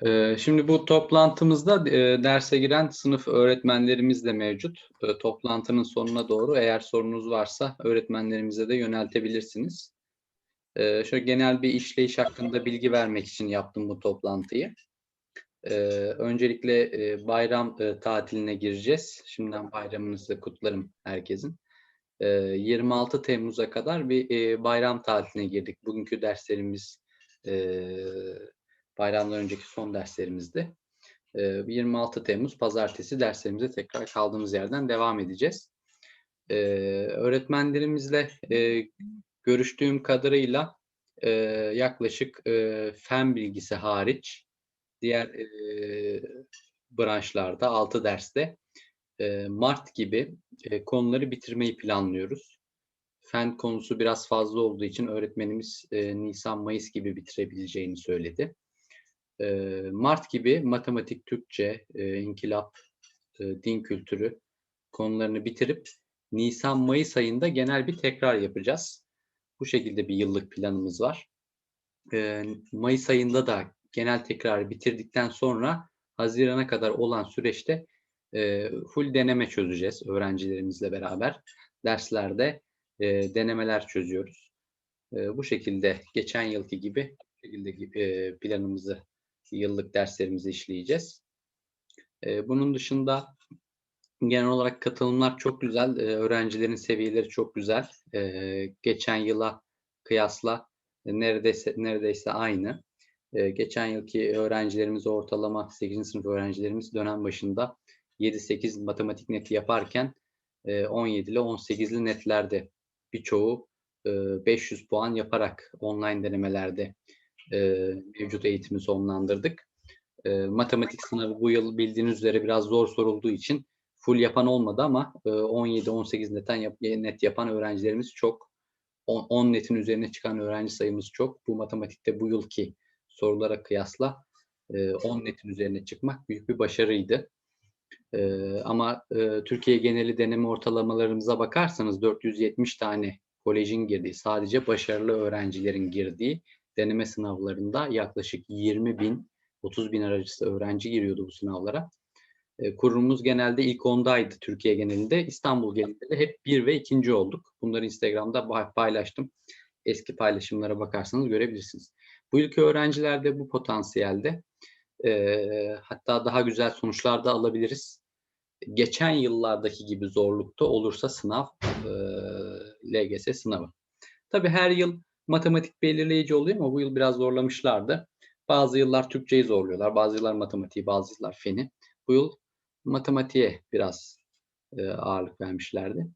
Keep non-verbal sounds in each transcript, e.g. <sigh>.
Ee, Şimdi bu toplantımızda e, derse giren sınıf öğretmenlerimiz de mevcut. E, Toplantının sonuna doğru eğer sorunuz varsa öğretmenlerimize de yöneltebilirsiniz. E, Şöyle genel bir işleyiş hakkında bilgi vermek için yaptım bu toplantıyı. Öncelikle e, bayram e, tatiline gireceğiz. Şimdiden bayramınızı kutlarım herkesin. E, 26 Temmuz'a kadar bir bayram tatiline girdik. Bugünkü derslerimiz bayramdan önceki son derslerimizdi. Ee, 26 Temmuz Pazartesi derslerimize tekrar kaldığımız yerden devam edeceğiz. Ee, öğretmenlerimizle e, görüştüğüm kadarıyla e, yaklaşık e, fen bilgisi hariç diğer branşlarda 6 derste Mart gibi konuları bitirmeyi planlıyoruz. Fen konusu biraz fazla olduğu için öğretmenimiz Nisan-Mayıs gibi bitirebileceğini söyledi. E, Mart gibi matematik, Türkçe, e, inkılap, e, din kültürü konularını bitirip Nisan-Mayıs ayında genel bir tekrar yapacağız. Bu şekilde bir yıllık planımız var. E, Mayıs ayında da genel tekrarı bitirdikten sonra Haziran'a kadar olan süreçte e, full deneme çözeceğiz öğrencilerimizle beraber. Derslerde e, denemeler çözüyoruz. E, bu şekilde geçen yılki gibi şekilde e, planımızı yıllık derslerimizi işleyeceğiz. E, bunun dışında genel olarak katılımlar çok güzel. E, öğrencilerin seviyeleri çok güzel. E, geçen yıla kıyasla e, neredeyse neredeyse aynı. E, geçen yılki öğrencilerimiz ortalama 8. sınıf öğrencilerimiz dönem başında 7-8 matematik neti yaparken e, 17 ile 18'li netlerde birçoğu e, 500 puan yaparak online denemelerde e, mevcut eğitimi sonlandırdık. E, matematik sınavı bu yıl bildiğiniz üzere biraz zor sorulduğu için full yapan olmadı ama e, 17-18 netten yap, net yapan öğrencilerimiz çok. 10, 10 netin üzerine çıkan öğrenci sayımız çok. Bu matematikte bu yılki sorulara kıyasla e, 10 netin üzerine çıkmak büyük bir başarıydı. E, ama e, Türkiye geneli deneme ortalamalarımıza bakarsanız 470 tane kolejin girdiği, sadece başarılı öğrencilerin girdiği deneme sınavlarında yaklaşık 20 bin, 30 bin aracısı öğrenci giriyordu bu sınavlara. E, kurumumuz genelde ilk ondaydı Türkiye genelinde. İstanbul genelinde de hep bir ve ikinci olduk. Bunları Instagram'da paylaştım. Eski paylaşımlara bakarsanız görebilirsiniz. Bu ilk öğrencilerde bu potansiyelde e, hatta daha güzel sonuçlar da alabiliriz. Geçen yıllardaki gibi zorlukta olursa sınav e, LGS sınavı. Tabii her yıl matematik belirleyici oluyor ama bu yıl biraz zorlamışlardı. Bazı yıllar Türkçeyi zorluyorlar, bazı yıllar matematiği, bazı yıllar feni. Bu yıl matematiğe biraz e, ağırlık vermişlerdi.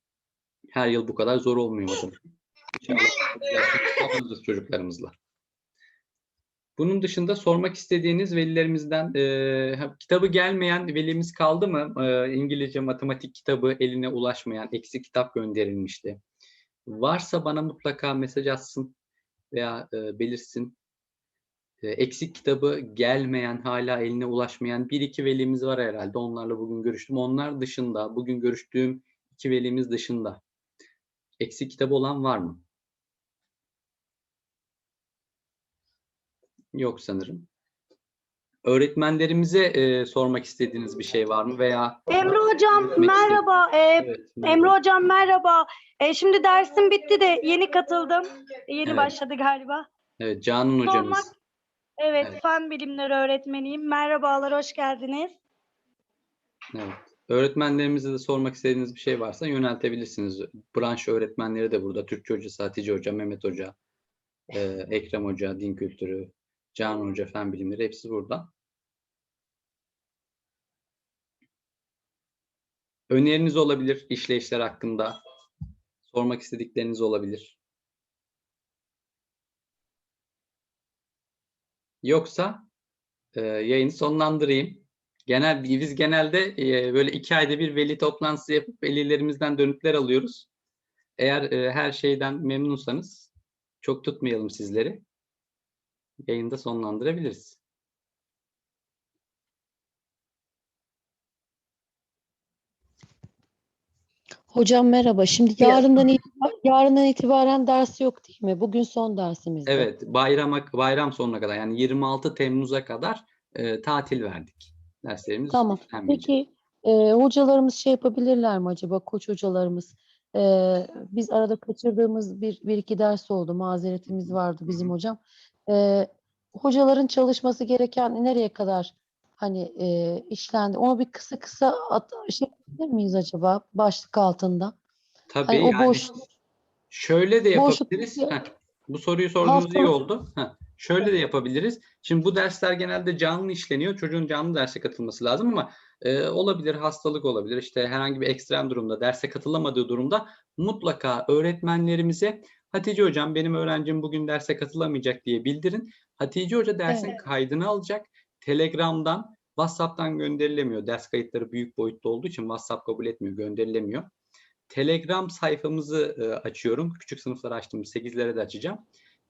Her yıl bu kadar zor olmuyor matematik. İnşallah çocuklarımızla. Bunun dışında sormak istediğiniz velilerimizden e, kitabı gelmeyen velimiz kaldı mı? E, İngilizce matematik kitabı eline ulaşmayan, eksik kitap gönderilmişti. Varsa bana mutlaka mesaj atsın veya e, belirsin. E, eksik kitabı gelmeyen, hala eline ulaşmayan bir iki velimiz var herhalde. Onlarla bugün görüştüm. Onlar dışında, bugün görüştüğüm iki velimiz dışında eksik kitabı olan var mı? Yok sanırım. Öğretmenlerimize e, sormak istediğiniz bir şey var mı veya Emre hocam merhaba. Ee, Evet, Emre hocam merhaba. Ee, şimdi dersim bitti de yeni katıldım. Yeni Evet. başladı galiba. Evet, Canan hocamız. Sormak- Evet, Evet. fen bilimleri öğretmeniyim. Merhabalar, hoş geldiniz. Evet. Öğretmenlerimize de sormak istediğiniz bir şey varsa yöneltebilirsiniz. Branş öğretmenleri de burada. Türkçe hocası Hatice Hoca, Mehmet Hoca, e, Ekrem Hoca, Din Kültürü, Canan Hoca, Fen Bilimleri hepsi burada. Öneriniz olabilir işleyişler hakkında. Sormak istedikleriniz olabilir. Yoksa e, yayını sonlandırayım. Genel biz genelde e, böyle iki ayda bir veli toplantısı yapıp velilerimizden dönütler alıyoruz. Eğer e, her şeyden memnunsanız çok tutmayalım sizleri. Yayında sonlandırabiliriz. Hocam merhaba. Şimdi yarından itibaren, yarından itibaren ders yok değil mi? Bugün son dersimiz. Evet, bayrama bayram sonuna kadar yani 26 Temmuz'a kadar e, tatil verdik. Derslerimiz Tamam. Peki e, hocalarımız şey yapabilirler mi acaba koç hocalarımız? E, biz arada kaçırdığımız bir, bir iki ders oldu. Mazeretimiz vardı bizim hocam. E, hocaların çalışması gereken nereye kadar hani e, işlendi? Onu bir kısa kısa at, şey yapabilir miyiz acaba başlık altında? Tabii Hani o yani boş şöyle de yapabiliriz. Heh, bu soruyu sorduğunuz iyi oldu. Heh, şöyle de yapabiliriz. Şimdi bu dersler genelde canlı işleniyor. Çocuğun canlı derse katılması lazım ama e, olabilir, hastalık olabilir. İşte herhangi bir ekstrem durumda, derse katılamadığı durumda mutlaka öğretmenlerimize Hatice hocam benim öğrencim bugün derse katılamayacak diye bildirin. Hatice hoca dersin Evet. kaydını alacak. Telegram'dan, WhatsApp'tan gönderilemiyor. Ders kayıtları büyük boyutta olduğu için WhatsApp kabul etmiyor, gönderilemiyor. Telegram sayfamızı e, açıyorum. Küçük sınıfları açtım. 8'lere de açacağım.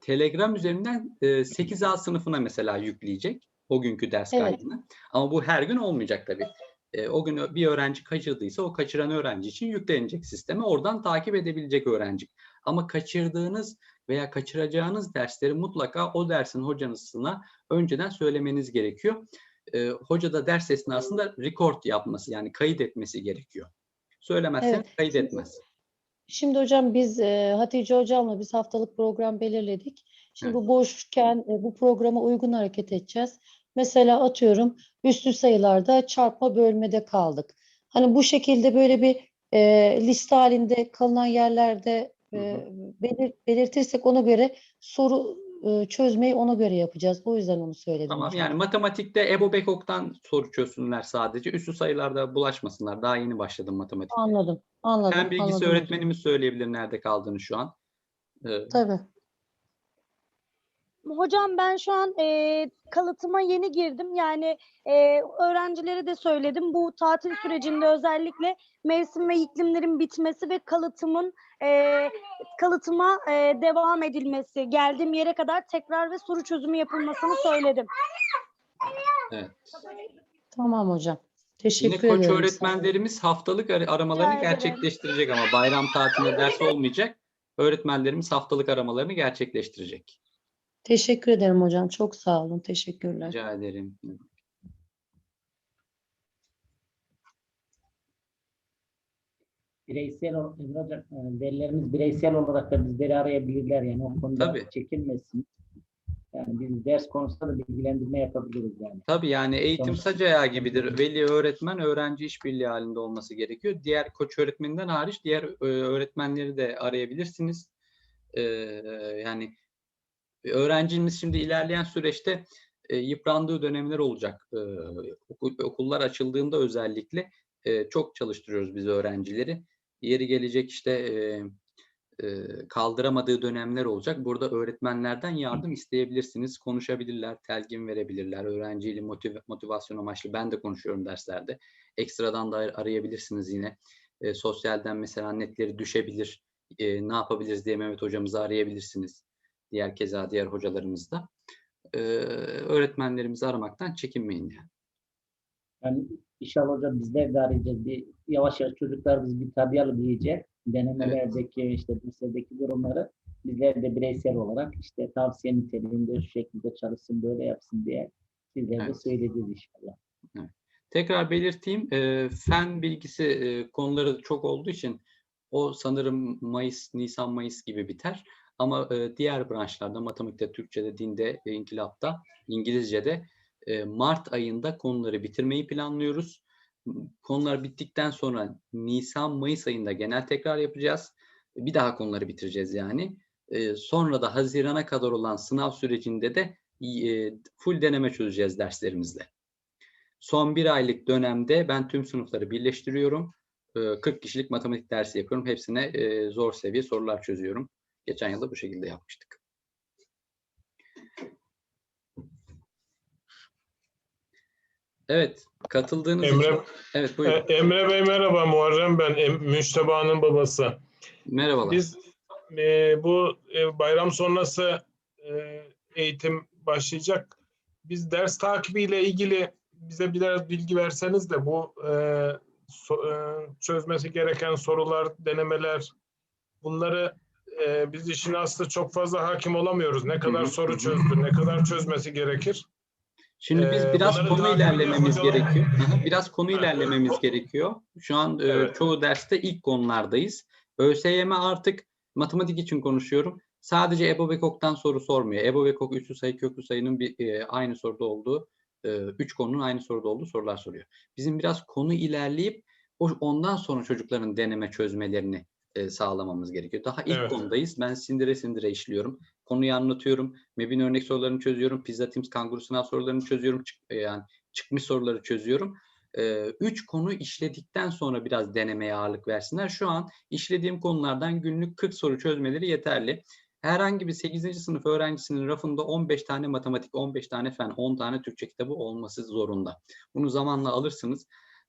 Telegram üzerinden e, 8A sınıfına mesela yükleyecek o günkü ders Evet. kaydını. Ama bu her gün olmayacak tabii. E, o gün bir öğrenci kaçırdıysa o kaçıran öğrenci için yüklenecek sisteme. Oradan takip edebilecek öğrenci. Ama kaçırdığınız veya kaçıracağınız dersleri mutlaka o dersin hocanızına önceden söylemeniz gerekiyor. E, hoca da ders esnasında record yapması yani kayıt etmesi gerekiyor. Söylemezsen Evet. kayıt etmez. Şimdi hocam biz e, Hatice hocamla biz haftalık program belirledik. Şimdi Evet. bu boşken e, bu programa uygun hareket edeceğiz. Mesela atıyorum üstü sayılarda çarpma bölmede kaldık. Hani bu şekilde böyle bir e, liste halinde kalınan yerlerde e, belir- belirtirsek ona göre soru e, çözmeyi ona göre yapacağız. O yüzden onu söyledim Tamam hocam. yani matematikte Ebo Bekok'tan soru çözsünler sadece. Üstü sayılarda bulaşmasınlar. Daha yeni başladım matematikte. Anladım, anladım, Fen bilgisi anladım öğretmenimiz söyleyebilir nerede kaldığını şu an. Ee, Tabii. Hocam ben şu an e, kalıtıma yeni girdim. Yani e, öğrencilere de söyledim. Bu tatil sürecinde özellikle mevsim ve iklimlerin bitmesi ve kalıtımın e, kalıtıma e, devam edilmesi, geldiğim yere kadar tekrar ve soru çözümü yapılmasını söyledim. evet. Tamam hocam. Yine Teşekkür koç ederim. Öğretmenlerimiz haftalık ar- aramalarını Rica ederim. gerçekleştirecek ama bayram tatilinde ders olmayacak. Öğretmenlerimiz haftalık aramalarını gerçekleştirecek. Teşekkür ederim hocam. Çok sağ olun. Teşekkürler. Rica ederim. bireysel ol- Emre Hocam, e, velilerimiz bireysel olarak da bizleri arayabilirler yani o konuda Tabii. çekinmesin. Yani biz ders konusunda da bilgilendirme yapabiliriz yani. Tabii yani eğitim Sonuçta- sac ayağı gibidir. Veli öğretmen öğrenci işbirliği halinde olması gerekiyor. Diğer koç öğretmeninden hariç diğer e, öğretmenleri de arayabilirsiniz. Ee, yani öğrencimiz şimdi ilerleyen süreçte e, yıprandığı dönemler olacak. Ee, okul- okullar açıldığında özellikle e, çok çalıştırıyoruz biz öğrencileri. Yeri gelecek işte e, e, kaldıramadığı dönemler olacak. Burada öğretmenlerden yardım isteyebilirsiniz. Konuşabilirler, telkin verebilirler. Öğrenciyle motiv- motivasyon amaçlı ben de konuşuyorum derslerde. Ekstradan da ar- arayabilirsiniz yine. E, sosyalden mesela netleri düşebilir. E, ne yapabiliriz diye Mehmet hocamızı arayabilirsiniz. Diğer keza diğer hocalarımız da. E, öğretmenlerimizi aramaktan çekinmeyin yani. Yani inşallah hocam bizler de arayacağız. Bir, yavaş yavaş çocuklar biz bir tabiyalı diyecek. Denemelerdeki işte derslerdeki durumları bizler de bireysel olarak işte tavsiye niteliğinde şu şekilde çalışsın böyle yapsın diye bizler de Evet. söyleyeceğiz inşallah. Tekrar belirteyim, e, fen bilgisi e, konuları çok olduğu için o sanırım Mayıs, Nisan, Mayıs gibi biter. Ama e, diğer branşlarda, matematikte, Türkçe'de, dinde, e, inkılapta, İngilizce'de e, Mart ayında konuları bitirmeyi planlıyoruz. Konular bittikten sonra Nisan, Mayıs ayında genel tekrar yapacağız. Bir daha konuları bitireceğiz yani. E, sonra da Haziran'a kadar olan sınav sürecinde de e, full deneme çözeceğiz derslerimizle. Son bir aylık dönemde ben tüm sınıfları birleştiriyorum. Ee, 40 kişilik matematik dersi yapıyorum. Hepsine e, zor seviye sorular çözüyorum. Geçen yılda bu şekilde yapmıştık. Evet, katıldığınız Emre- için. Evet, buyurun. E, Emre Bey merhaba, Muharrem ben, Müşteba'nın babası. Merhabalar. Biz e, bu e, bayram sonrası e, eğitim başlayacak. Biz ders takibiyle ilgili bize biraz bilgi verseniz de bu e, so- e, çözmesi gereken sorular, denemeler bunları e, biz işin aslı çok fazla hakim olamıyoruz. Ne kadar soru çözdü, ne kadar çözmesi gerekir? Şimdi biz Ee, biraz bunları konu ilerlememiz gerekiyor. Biraz konu ilerlememiz gerekiyor. Şu an e, Evet. çoğu derste ilk konulardayız. ÖSYM artık matematik için konuşuyorum. Sadece EBO ve KOK'tan soru sormuyor. EBO ve KOK üslü sayı köklü sayının bir e, aynı soruda olduğu, e, üç konunun aynı soruda olduğu sorular soruyor. Bizim biraz konu ilerleyip o, ondan sonra çocukların deneme çözmelerini e, sağlamamız gerekiyor. Daha ilk Evet. konudayız. Ben sindire sindire işliyorum. Konuyu anlatıyorum. MEB'in örnek sorularını çözüyorum. Pizza Teams kanguru sınav sorularını çözüyorum. Çık- e, yani çıkmış soruları çözüyorum. Ee, üç konu işledikten sonra biraz denemeye ağırlık versinler. Şu an işlediğim konulardan günlük 40 soru çözmeleri yeterli. Herhangi bir 8. sınıf öğrencisinin rafında 15 tane matematik, 15 tane fen, 10 tane Türkçe kitabı olması zorunda. Bunu zamanla alırsınız.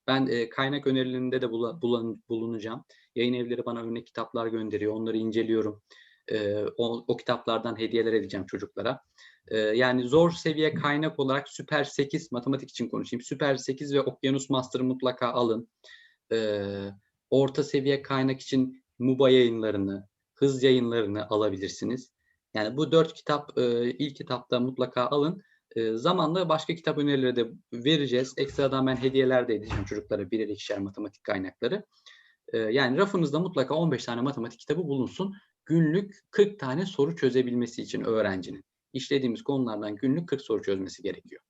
Ben e, kaynak önerilerinde de bula- bulan- bulunacağım. Yayın evleri bana örnek kitaplar gönderiyor. Onları inceliyorum. Ee, o, o kitaplardan hediyeler edeceğim çocuklara. Ee, yani zor seviye kaynak olarak Süper 8 matematik için konuşayım. Süper 8 ve Okyanus Master'ı mutlaka alın. Ee, orta seviye kaynak için MUBA yayınlarını, hız yayınlarını alabilirsiniz. Yani bu dört kitap e, ilk kitapta mutlaka alın. E, zamanla başka kitap önerileri de vereceğiz. Ekstradan ben hediyeler de edeceğim çocuklara birer ikişer matematik kaynakları. E, yani rafınızda mutlaka 15 tane matematik kitabı bulunsun. Günlük 40 tane soru çözebilmesi için öğrencinin. İşlediğimiz konulardan günlük 40 soru çözmesi gerekiyor.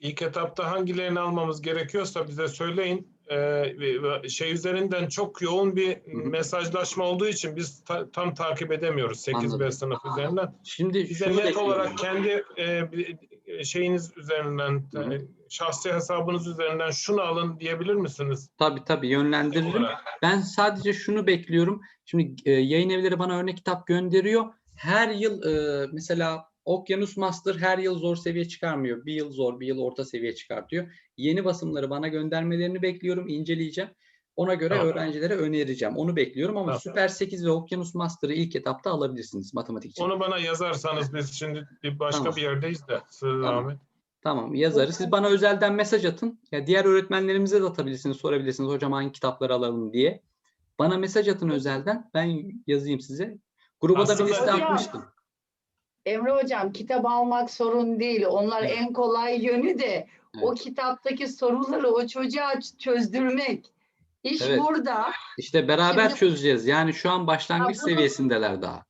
İlk etapta hangilerini almamız gerekiyorsa bize söyleyin. Ve- ve şey üzerinden çok yoğun bir mesajlaşma olduğu için biz ta- tam takip edemiyoruz 8 Anladım. B sınıf üzerinden. Şimdi Bize net bekliyorum. olarak kendi e, bir- şeyiniz üzerinden, Hı hı. e, şahsi hesabınız üzerinden şunu alın diyebilir misiniz? Tabii tabii yönlendiririm. Ben sadece şunu bekliyorum. Şimdi e, yayın evleri bana örnek kitap gönderiyor. Her yıl e, mesela Okyanus Master her yıl zor seviye çıkarmıyor. Bir yıl zor, bir yıl orta seviye çıkartıyor. Yeni basımları bana göndermelerini bekliyorum, inceleyeceğim. Ona göre Tamam. öğrencilere önereceğim. Onu bekliyorum ama Tamam. Süper 8 ve Okyanus Master'ı ilk etapta alabilirsiniz matematik için. Onu bana yazarsanız biz şimdi bir başka Tamam. bir yerdeyiz de. Tamam. Tamam yazarız. Siz bana özelden mesaj atın. Ya diğer öğretmenlerimize de atabilirsiniz, sorabilirsiniz. Hocam hangi kitapları alalım diye. Bana mesaj atın özelden. Ben yazayım size. Gruba da Aslında- bir liste atmıştım. Emre hocam kitap almak sorun değil. Onlar Evet. en kolay yönü de o kitaptaki soruları o çocuğa çözdürmek. İş Evet. burada. İşte beraber Şimdi- çözeceğiz. Yani şu an başlangıç Ya bunu- seviyesindeler daha.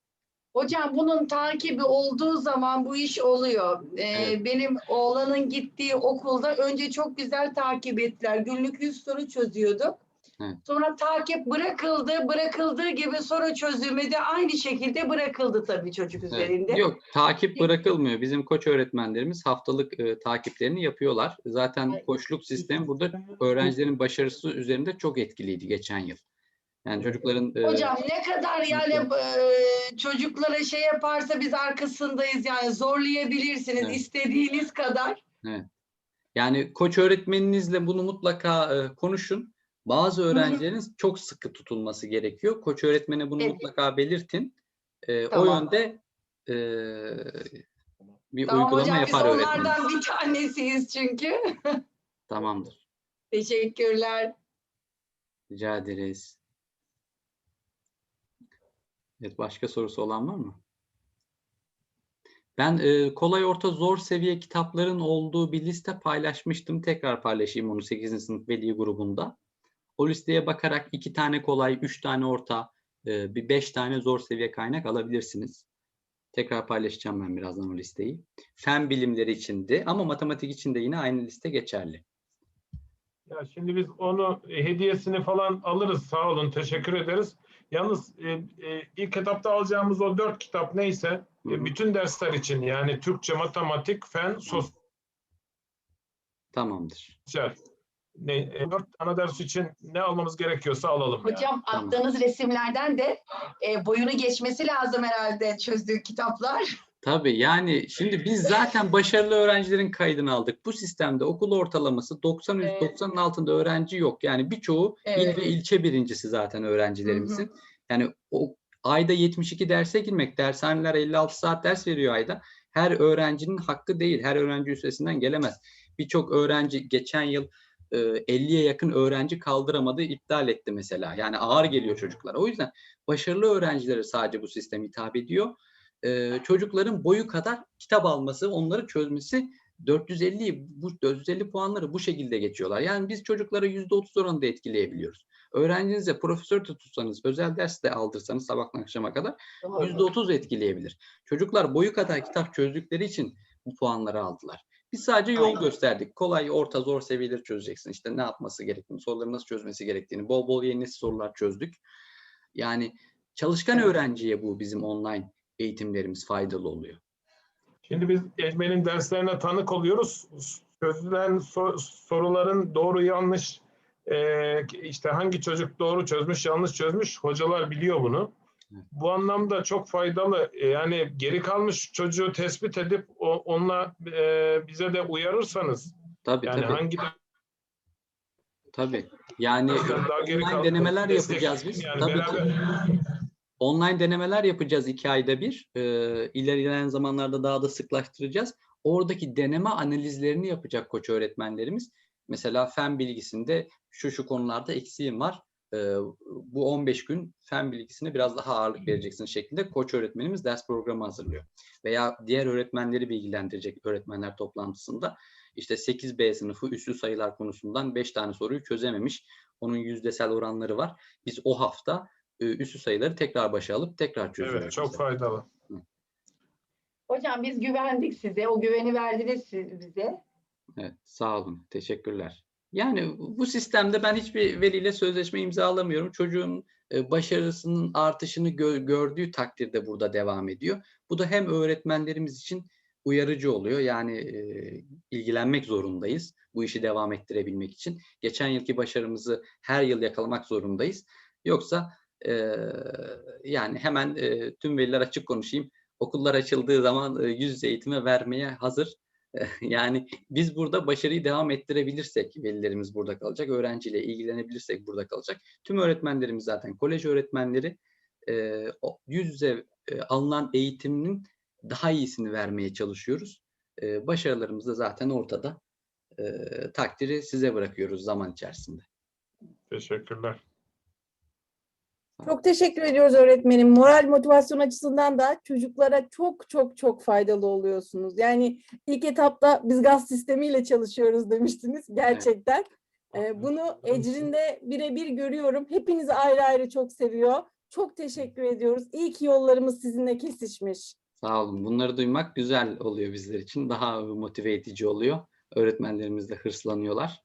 Hocam bunun takibi olduğu zaman bu iş oluyor. Ee, Evet. Benim oğlanın gittiği okulda önce çok güzel takip ettiler. Günlük 100 soru çözüyorduk. Evet. Sonra takip bırakıldı. Bırakıldığı gibi soru çözümü de aynı şekilde bırakıldı tabii çocuk Evet. üzerinde. Yok takip bırakılmıyor. Bizim koç öğretmenlerimiz haftalık e, takiplerini yapıyorlar. Zaten Ay. koçluk sistemi burada öğrencilerin başarısı üzerinde çok etkiliydi geçen yıl. Yani çocukların e, Hocam ne kadar yani e, çocuklara şey yaparsa biz arkasındayız yani zorlayabilirsiniz Evet. istediğiniz kadar. Yani koç öğretmeninizle bunu mutlaka e, konuşun. Bazı öğrencilerin çok sıkı tutulması gerekiyor. Koç öğretmene bunu Evet. mutlaka belirtin. E, O Tamam. yönde e, bir Tamam uygulama hocam yapar öğretmen. onlardan bir tanesiyiz çünkü. Tamamdır. <laughs> Teşekkürler. Rica ederiz. Evet, başka sorusu olan var mı? Ben e, kolay orta zor seviye kitapların olduğu bir liste paylaşmıştım. Tekrar paylaşayım onu 8. sınıf veli grubunda. O listeye bakarak iki tane kolay, üç tane orta, e, bir beş tane zor seviye kaynak alabilirsiniz. Tekrar paylaşacağım ben birazdan o listeyi. Fen bilimleri içindi ama matematik için de yine aynı liste geçerli. Ya şimdi biz onu e, hediyesini falan alırız. Sağ olun. Teşekkür ederiz. Yalnız e, e, ilk etapta alacağımız o dört kitap neyse Hı hı. e, bütün dersler için yani Türkçe, matematik, fen, Tamamdır. sosyal. Ne, e, dört ana ders için ne almamız gerekiyorsa alalım. yani. Hocam Tamam. attığınız resimlerden de e, boyunu geçmesi lazım herhalde çözdüğü kitaplar. <laughs> Tabii yani şimdi biz zaten başarılı öğrencilerin kaydını aldık. Bu sistemde okul ortalaması 90 Evet. 90'ın altında öğrenci yok. Yani birçoğu il Evet. ve ilçe birincisi zaten öğrencilerimizin. Yani o ayda 72 derse girmek, dershaneler 56 saat ders veriyor ayda. Her öğrencinin hakkı değil. Her öğrenci üstesinden gelemez. Birçok öğrenci geçen yıl e, 50'ye yakın öğrenci kaldıramadı, iptal etti mesela. Yani ağır geliyor çocuklara. O yüzden başarılı öğrencilere sadece bu sistem hitap ediyor. Ee, çocukların boyu kadar kitap alması, onları çözmesi 450'yi bu 450 puanları bu şekilde geçiyorlar. Yani biz çocuklara %30 oranında etkileyebiliyoruz. Öğrencinize profesör de tutsanız, özel ders de aldırsanız sabahtan akşama kadar %30 etkileyebilir. Çocuklar boyu kadar kitap çözdükleri için bu puanları aldılar. Biz sadece yol Aynen. gösterdik. Kolay, orta, zor seviyeleri çözeceksin. İşte ne yapması gerektiğini, soruları nasıl çözmesi gerektiğini, bol bol yeni sorular çözdük. Yani çalışkan öğrenciye bu bizim online eğitimlerimiz faydalı oluyor. Şimdi biz Ecmel'in derslerine tanık oluyoruz. Çözülen sor- soruların doğru yanlış e, işte hangi çocuk doğru çözmüş yanlış çözmüş hocalar biliyor bunu. Bu anlamda çok faydalı. E, Yani geri kalmış çocuğu tespit edip o, onunla e, bize de uyarırsanız Tabii yani tabii. hangi Tabii. Yani dersten daha geri online denemeler yapacağız biz. Yani Tabii, beraber tabii. Online denemeler yapacağız iki ayda bir. Ee, ilerleyen zamanlarda daha da sıklaştıracağız. Oradaki deneme analizlerini yapacak koç öğretmenlerimiz. Mesela fen bilgisinde şu şu konularda eksiğim var. Ee, bu 15 gün fen bilgisine biraz daha ağırlık vereceksin şeklinde koç öğretmenimiz ders programı hazırlıyor. Veya diğer öğretmenleri bilgilendirecek öğretmenler toplantısında işte 8B sınıfı üslü sayılar konusundan 5 tane soruyu çözememiş. Onun yüzdesel oranları var. Biz o hafta e, üslü sayıları tekrar başa alıp tekrar çözüyoruz. evet çok mesela. faydalı. Hocam biz güvendik size. O güveni verdiniz siz bize. Evet, sağ olun. Teşekkürler. Yani bu sistemde ben hiçbir veliyle sözleşme imzalamıyorum. Çocuğun e, başarısının artışını gö- gördüğü takdirde burada devam ediyor. Bu da hem öğretmenlerimiz için uyarıcı oluyor. Yani e, ilgilenmek zorundayız bu işi devam ettirebilmek için. Geçen yılki başarımızı her yıl yakalamak zorundayız. Yoksa e, yani hemen tüm veliler açık konuşayım. Okullar açıldığı zaman e, yüz eğitime vermeye hazır. <laughs> Yani biz burada başarıyı devam ettirebilirsek velilerimiz burada kalacak. Öğrenciyle ilgilenebilirsek burada kalacak. Tüm öğretmenlerimiz zaten kolej öğretmenleri e, yüz yüze e, alınan eğitimin daha iyisini vermeye çalışıyoruz. E, başarılarımız da zaten ortada. E, takdiri size bırakıyoruz zaman içerisinde. Teşekkürler. Çok teşekkür ediyoruz öğretmenim. Moral motivasyon açısından da çocuklara çok çok çok faydalı oluyorsunuz. Yani ilk etapta biz gaz sistemiyle çalışıyoruz demiştiniz. Gerçekten. Ee, bunu Ecrin'de birebir görüyorum. Hepinizi ayrı ayrı çok seviyor. Çok teşekkür ediyoruz. İyi ki yollarımız sizinle kesişmiş. Sağ olun. Bunları duymak güzel oluyor bizler için. Daha motive edici oluyor. Öğretmenlerimiz de hırslanıyorlar.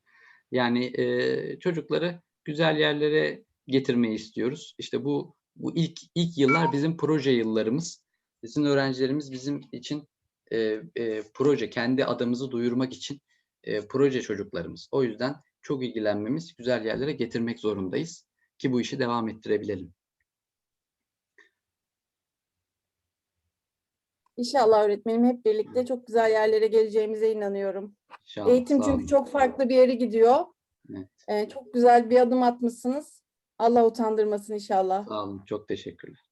Yani e, çocukları güzel yerlere getirmeyi istiyoruz. İşte bu bu ilk ilk yıllar bizim proje yıllarımız. Bizim öğrencilerimiz bizim için e, e, proje, kendi adımızı duyurmak için e, proje çocuklarımız. O yüzden çok ilgilenmemiz, güzel yerlere getirmek zorundayız ki bu işi devam ettirebilelim. İnşallah öğretmenim hep birlikte çok güzel yerlere geleceğimize inanıyorum. İnşallah. Eğitim çünkü çok farklı bir yere gidiyor. Evet. Ee, çok güzel bir adım atmışsınız. Allah utandırmasın inşallah. Sağ olun. Çok teşekkürler.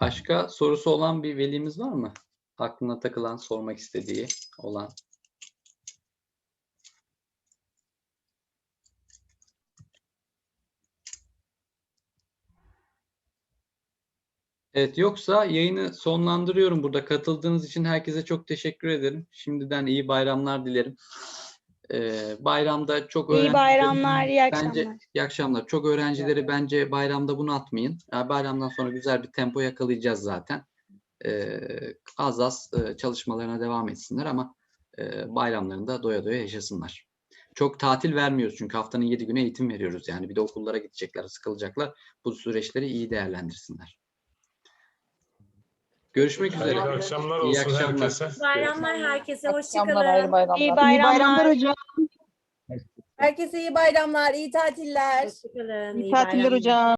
Başka sorusu olan bir velimiz var mı? Aklına takılan, sormak istediği olan. Evet yoksa yayını sonlandırıyorum burada. Katıldığınız için herkese çok teşekkür ederim. Şimdiden iyi bayramlar dilerim. Ee, bayramda çok İyi öğrenci- bayramlar, iyi Bence akşamlar. iyi akşamlar. Çok öğrencileri bence bayramda bunu atmayın. Yani bayramdan sonra güzel bir tempo yakalayacağız zaten. Ee, az az e, çalışmalarına devam etsinler ama e, bayramlarında doya doya yaşasınlar. Çok tatil vermiyoruz çünkü haftanın yedi günü eğitim veriyoruz. Yani bir de okullara gidecekler, sıkılacaklar. Bu süreçleri iyi değerlendirsinler. Görüşmek üzere. Hayırlı akşamlar İyi olsun akşamlar. herkese. Bayramlar herkese. Hayırlı Hoşçakalın. bayramlar. İyi bayramlar hocam. Herkese iyi bayramlar, iyi tatiller. Hoşçakalın. İyi iyi tatiller bayramlar. hocam.